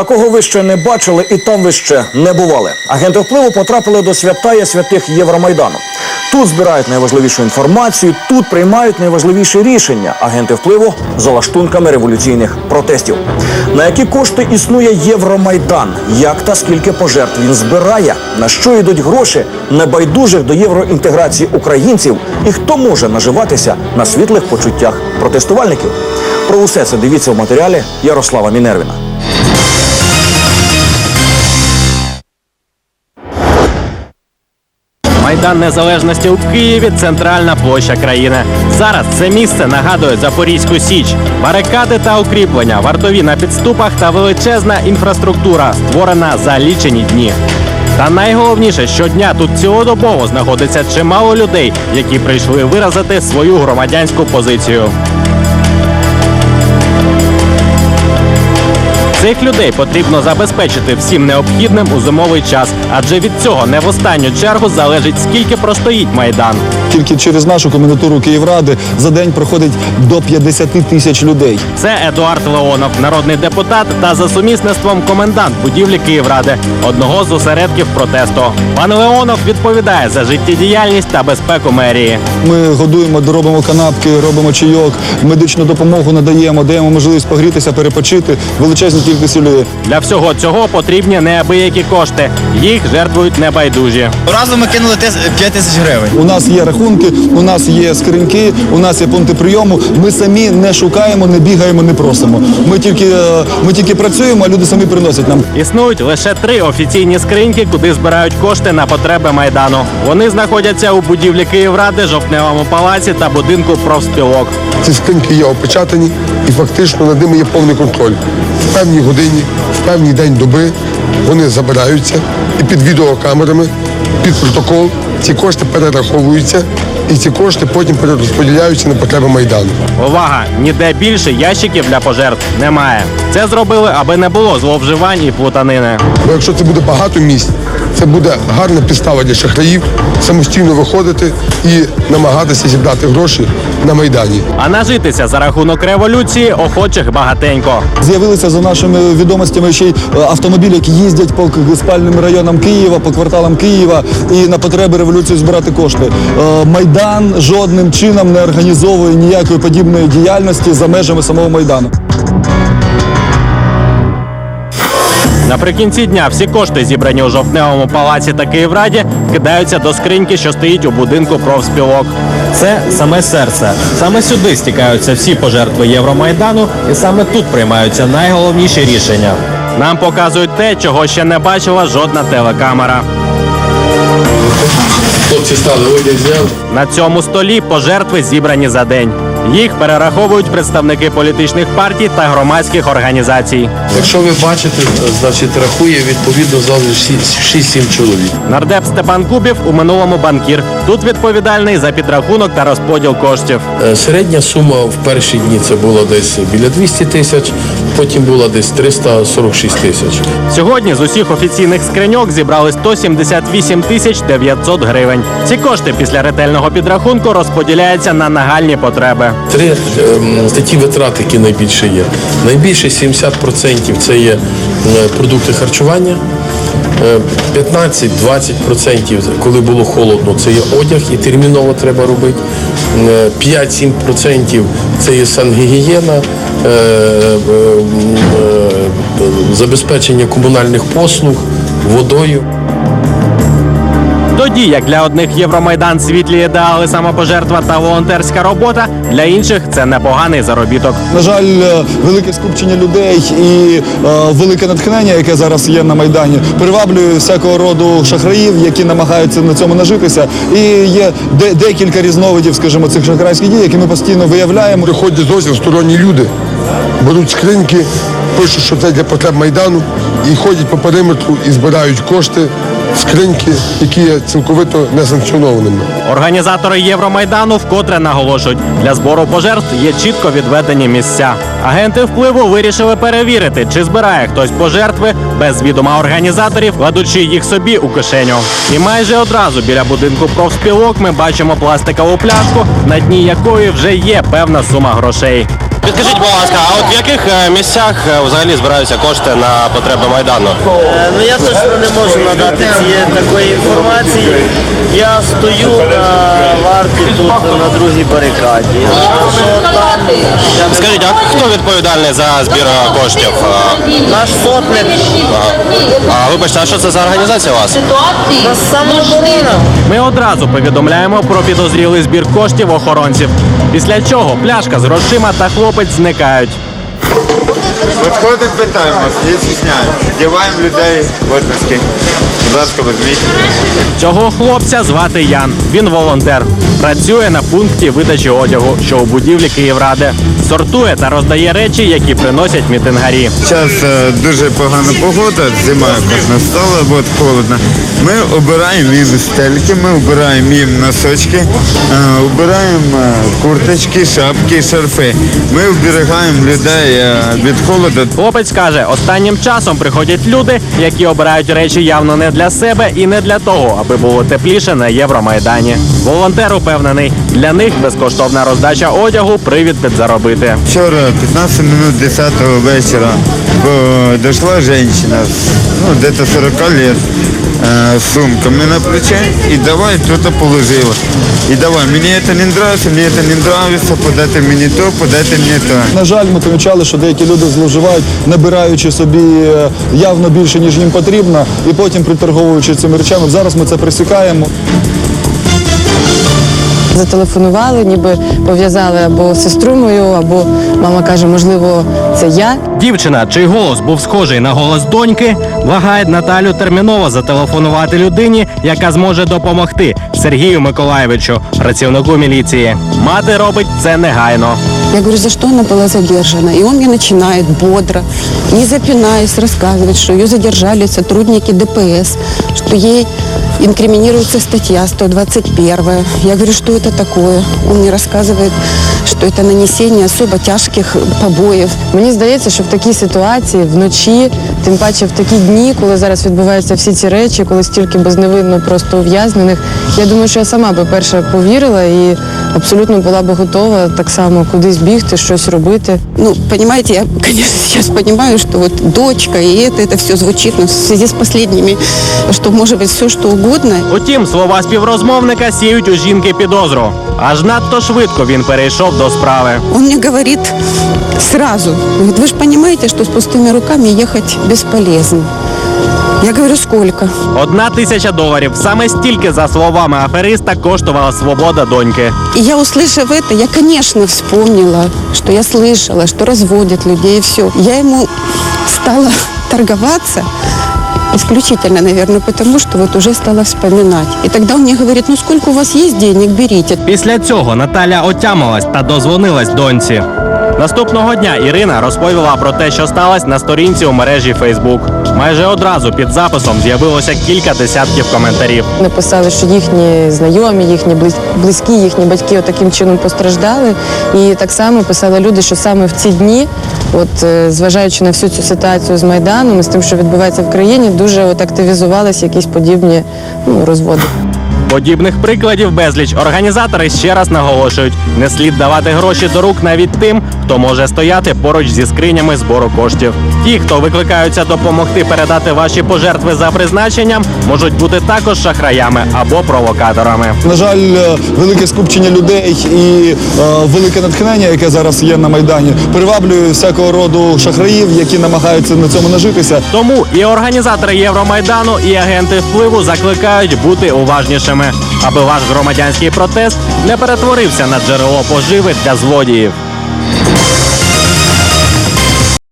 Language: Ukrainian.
Такого ви ще не бачили, і там ви ще не бували. Агенти впливу потрапили до святая святих Євромайдану. Тут збирають найважливішу інформацію, тут приймають найважливіші рішення. Агенти впливу за лаштунками революційних протестів. На які кошти існує Євромайдан? Як та скільки пожертв він збирає? На що йдуть гроші небайдужих до євроінтеграції українців? І хто може наживатися на світлих почуттях протестувальників? Про усе це дивіться в матеріалі Ярослава Мінервіна. Майдан Незалежності у Києві центральна площа країни. Зараз це місце нагадує Запорізьку Січ, барикади та укріплення, вартові на підступах та величезна інфраструктура, створена за лічені дні. Та найголовніше, щодня тут цілодобово знаходиться чимало людей, які прийшли виразити свою громадянську позицію. Цих людей потрібно забезпечити всім необхідним у зимовий час, адже від цього не в останню чергу залежить скільки простоїть майдан. Тільки через нашу комендатуру Київради за день проходить до 50 тисяч людей. Це Едуард Леонов, народний депутат та за сумісництвом комендант будівлі Київради, одного з осередків протесту. Пан Леонов відповідає за життєдіяльність та безпеку мерії. Ми годуємо, робимо канапки, робимо чайок, медичну допомогу надаємо, даємо можливість погрітися, перепочити. Величезні кількості людей. Для всього цього потрібні неабиякі кошти. Їх жертвують небайдужі. Разом ми кинули 5 тисяч гривень. У нас є рахунки, у нас є скриньки, у нас є пункти прийому. Ми самі не шукаємо, не бігаємо, не просимо. Ми тільки, е, ми тільки працюємо, а люди самі приносять нам. Існують лише три офіційні скриньки, куди збирають кошти на потреби майдану. Вони знаходяться у будівлі Київради, жовтневому палаці та будинку профспілок. Ці скриньки є опечатані і фактично над ними є повний контроль. В певній годині, в певний день доби вони забираються і під відеокамерами, під протокол ці кошти перераховуються і ці кошти потім перерозподіляються на потреби Майдану. Увага! Ніде більше ящиків для пожертв немає. Це зробили, аби не було зловживань і плутанини. Бо якщо це буде багато місць, це буде гарна підстава для шахраїв самостійно виходити і намагатися зібрати гроші на Майдані. А нажитися за рахунок революції охочих багатенько. З'явилися за нашими відомостями ще й е, автомобілі, які їздять по спальним районам Києва, по кварталам Києва і на потреби революції збирати кошти. Е, Майдан жодним чином не організовує ніякої подібної діяльності за межами самого майдану. Наприкінці дня всі кошти, зібрані у жовтневому палаці та Київраді, кидаються до скриньки, що стоїть у будинку профспілок. Це саме серце. Саме сюди стікаються всі пожертви Євромайдану, і саме тут приймаються найголовніші рішення. Нам показують те, чого ще не бачила жодна телекамера. Хлопці стали одяг. На цьому столі пожертви зібрані за день. Їх перераховують представники політичних партій та громадських організацій. Якщо ви бачите, значить рахує відповідно завжди 6-7 чоловік. Нардеп Степан Кубів у минулому банкір. Тут відповідальний за підрахунок та розподіл коштів. Е, Середня сума в перші дні це було десь біля 200 тисяч, потім була десь 346 тисяч. Сьогодні з усіх офіційних скриньок зібрали 178 тисяч 900 гривень. Ці кошти після ретельного підрахунку розподіляються на нагальні потреби. Три ем, такі витрати, які найбільше є. Найбільше 70% це є е, продукти харчування. е, 15-20%, коли було холодно, це є одяг і терміново треба робити. Е, 5-7% це є сангігієна, е, е, е, забезпечення комунальних послуг, водою. Тоді як для одних Євромайдан світлі ідеали, самопожертва та волонтерська робота, для інших це непоганий заробіток. На жаль, е, велике скупчення людей і е, велике натхнення, яке зараз є на майдані, приваблює всякого роду шахраїв, які намагаються на цьому нажитися. І є де- декілька різновидів, скажімо, цих шахрайських дій, які ми постійно виявляємо. Приходять зовсім сторонні люди, беруть скриньки, пишуть, що це для потреб Майдану, і ходять по периметру і збирають кошти, скриньки, які є цілковито несанкціонованими. Організатори Євромайдану вкотре наголошують, для збору пожертв є чітко відведені місця. Агенти впливу вирішили перевірити, чи збирає хтось пожертви без відома організаторів, кладучи їх собі у кишеню. І майже одразу біля будинку профспілок ми бачимо пластикову пляшку, на дні якої вже є певна сума грошей. Підкажіть, будь ласка, а от в яких е, місцях е, взагалі збираються кошти на потреби майдану? Е, Ну я точно не можу надати цієї такої інформації. Я стою на тут на другій барикаді. Скажіть, а хто відповідальний за збір е, коштів? Е, наш сотник А вибачте, а що це за організація у вас? самооборона. Ми одразу повідомляємо про підозрілий збір коштів охоронців. Після чого пляшка з грошима та хлопець зникають. Підходить, питаємо, є стісняють. Діваємо людей в отпуски. Будь ласка, візьміть. Цього хлопця звати Ян. Він волонтер. Працює на пункті видачі одягу, що у будівлі Київради. Сортує та роздає речі, які приносять мітингарі. Зараз е, дуже погана погода, зима якось настала, от холодно. Ми обираємо їм стельки, ми обираємо їм носочки, е, обираємо е, курточки, шапки, шарфи. Ми оберігаємо людей від холоду. Хлопець каже, останнім часом приходять люди, які обирають речі явно не для себе і не для того, аби було тепліше на Євромайдані. Волонтер упевнений, для них безкоштовна роздача одягу привід підзаробити. Вчора, 15 минут 10 вечора, дійшла жінка, ну, где-то 40 лет, э, с сумками на плече, и давай кто-то положила. И давай, мне это не нравится, мне это не нравится, подайте мені то, подайте мені то. На жаль, ми помічали, що деякі люди зловживають, набираючи собі е, явно більше, ніж їм потрібно, і потім приторговуючи цими речами. Зараз ми це пресікаємо. Зателефонували, ніби пов'язали або сестру мою, або мама каже, можливо, це я. Дівчина, чий голос був схожий на голос доньки, благає Наталю терміново зателефонувати людині, яка зможе допомогти Сергію Миколаєвичу, працівнику міліції. Мати робить це негайно. Я говорю, за что она была задержана? И он мне начинает бодро, не запинаясь, рассказывать, что ее задержали сотрудники ДПС, что ей инкриминируется статья 121. Я говорю, что это такое? Он мне рассказывает, что это нанесение особо тяжких побоев. Мені здається, що в такій ситуації вночі, тим паче в такі дні, коли зараз відбуваються всі ці речі, коли стільки безневинно просто ув'язнених, я думаю, що я сама би перша повірила і абсолютно була би готова так само кудись бігти, щось робити. Ну, понимаете, я, конечно, сейчас понимаю, что вот дочка и это, это все звучит, но в связи с последними, что может быть все, что угодно, Утім, слова співрозмовника сіють у жінки підозру. Аж надто швидко він перейшов до справи. Он мне говорит сразу, говорит, вы же понимаете, что с пустыми руками ехать бесполезно. Я говорю, сколько? Одна тисяча доларів. Саме стільки, за словами афериста, коштувала свобода доньки. И я, услышав это, я, конечно, вспомнила, что я слышала, что разводят людей и все. Я ему стала торговаться исключительно, наверное, потому что вот уже стала вспоминать. И тогда он мне говорит, ну сколько у вас есть денег, берите. Після цього Наталя отямилась та дозвонилась доньці. Наступного дня Ірина розповіла про те, що сталося на сторінці у мережі Фейсбук. Майже одразу під записом з'явилося кілька десятків коментарів. Написали, що їхні знайомі, їхні близ- близькі, їхні батьки таким чином постраждали. І так само писали люди, що саме в ці дні, от е, зважаючи на всю цю ситуацію з майданом і з тим, що відбувається в країні, дуже от активізувалися якісь подібні ну, розводи. Подібних прикладів безліч. Організатори ще раз наголошують: не слід давати гроші до рук навіть тим, хто може стояти поруч зі скринями збору коштів. Ті, хто викликаються допомогти передати ваші пожертви за призначенням, можуть бути також шахраями або провокаторами. На жаль, е, велике скупчення людей і е, велике натхнення, яке зараз є на майдані, приваблює всякого роду шахраїв, які намагаються на цьому нажитися. Тому і організатори Євромайдану, і агенти впливу закликають бути уважнішими, аби ваш громадянський протест не перетворився на джерело поживи для злодіїв.